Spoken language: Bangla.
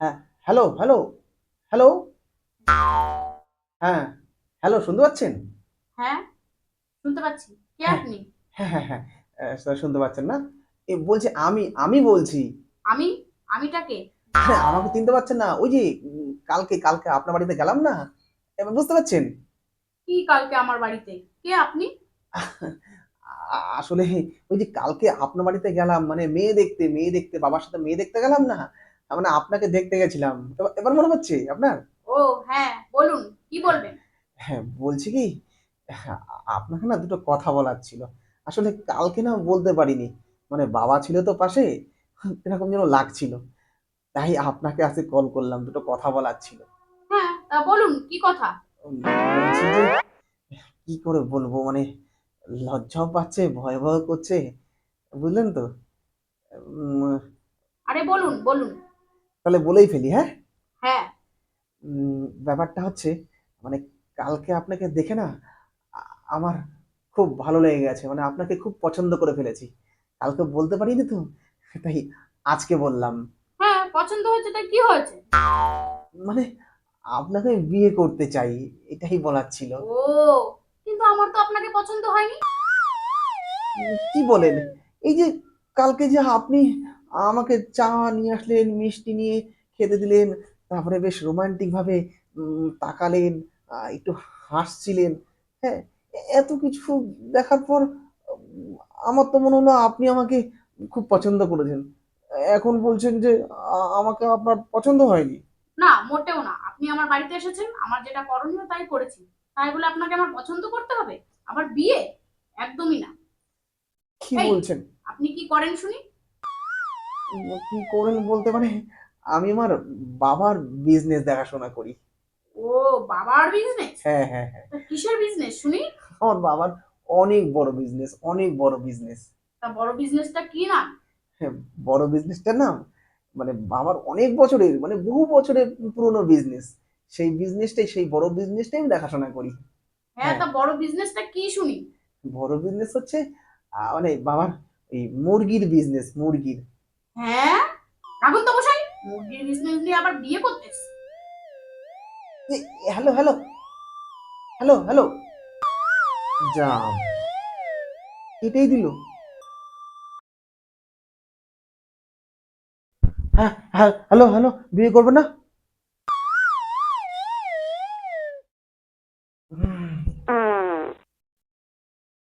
হ্যাঁ হ্যালো হ্যালো হ্যালো হ্যাঁ হ্যালো শুনতে পাচ্ছেন? হ্যাঁ শুনতে পাচ্ছি। কে হ্যাঁ। আপনি? হ্যাঁ হ্যাঁ হ্যাঁ আহ, শুনতে পাচ্ছেন না? এ বলছি আমি আমি বলছি। আমি? আমিটাকে হ্যাঁ আমাকে চিনতে পারছেন না। ওই যে উম, কালকে কালকে আপনার বাড়িতে গেলাম না? এবার বুঝতে পারছেন? কি কালকে আমার বাড়িতে? কে আপনি? আ- আসলে ওই যে কালকে আপনার বাড়িতে গেলাম মানে মেয়ে দেখতে মেয়ে দেখতে বাবার সাথে মেয়ে দেখতে গেলাম না? মানে আপনাকে দেখতে গেছিলাম। এবার- এবার মনে হচ্ছে আপনার? ও হ্যাঁ বলুন কি বলবেন? হ্যাঁ বলছি কি আপনাকে না দুটো কথা বলার ছিল। আসলে কালকে না বলতে পারিনি। মানে বাবা ছিল তো পাশে এরকম যেন লাগছিল। তাই আপনাকে আজকে কল করলাম দুটো কথা বলার ছিল। হ্যাঁ তা বলুন কি কথা? বলছি যে কি করে বলব মানে লজ্জাও পাচ্ছে ভয় ভয় করছে বুঝলেন তো? আরে বলুন বলুন। তাহলে বলেই ফেলি হ্যাঁ? হ্যাঁ। ব্যাপারটা হচ্ছে মানে কালকে আপনাকে দেখে না আমার খুব ভালো লেগে গেছে মানে আপনাকে খুব পছন্দ করে ফেলেছি। কালকে বলতে পারিনি তো? তাই আজকে বললাম। হ্যাঁ পছন্দ হয়েছে তা কি হয়েছে? মানে আপনাকে বিয়ে করতে চাই এটাই বলার ছিল। ও কিন্তু আমার তো আপনাকে পছন্দ হয়নি। কি বলেন? এই যে কালকে যে আপনি আমাকে চা নিয়ে আসলেন মিষ্টি নিয়ে খেতে দিলেন তারপরে বেশ রোমান্টিকভাবে তাকালেন একটু হাসছিলেন। হ্যাঁ এত কিছু দেখার পর আমার তো মনে হলো আপনি আমাকে খুব পছন্দ করেছেন। এখন বলছেন যে আমাকে আপনার পছন্দ হয়নি। না মোটেও না। আপনি আমার বাড়িতে এসেছেন আমার যেটা করণীয় তাই করেছি। তাই বলে আপনাকে আমার পছন্দ করতে হবে? আবার বিয়ে? একদমই না। কি বলছেন? আপনি কি করেন শুনি? কি করেন বলতে মানে আমি আমার বাবার বিজনেস দেখাশোনা করি। ও বাবার বিজনেস হ্যাঁ হ্যাঁ হ্যাঁ। কিসের বিজনেস শুনি? আমার বাবার অনেক বড় বিজনেস অনেক বড় বিজনেস তা বড় বিজনেসটা কি না বড় বিজনেসটার নাম? মানে বাবার অনেক বছরের মানে বহু বছরের পুরনো বিজনেস সেই বিজনেসটাই সেই বড় বিজনেসটাই আমি দেখাশোনা করি। হ্যাঁ হ্যাঁ। তা বড় বিজনেসটা কি শুনি? বড় বিজনেস হচ্ছে মানে বাবার এই মুরগির বিজনেস মুরগির। হ্যাঁ? রাখুন তো মশাই মুরগির বিজনেস নিয়ে আবার বিয়ে করতেছ হ্যালো হ্যালো। Hello hello. যা। এটাই দিল। হ্যাঁ হ্যাঁ হ্যালো হ্যালো বিয়ে করব না?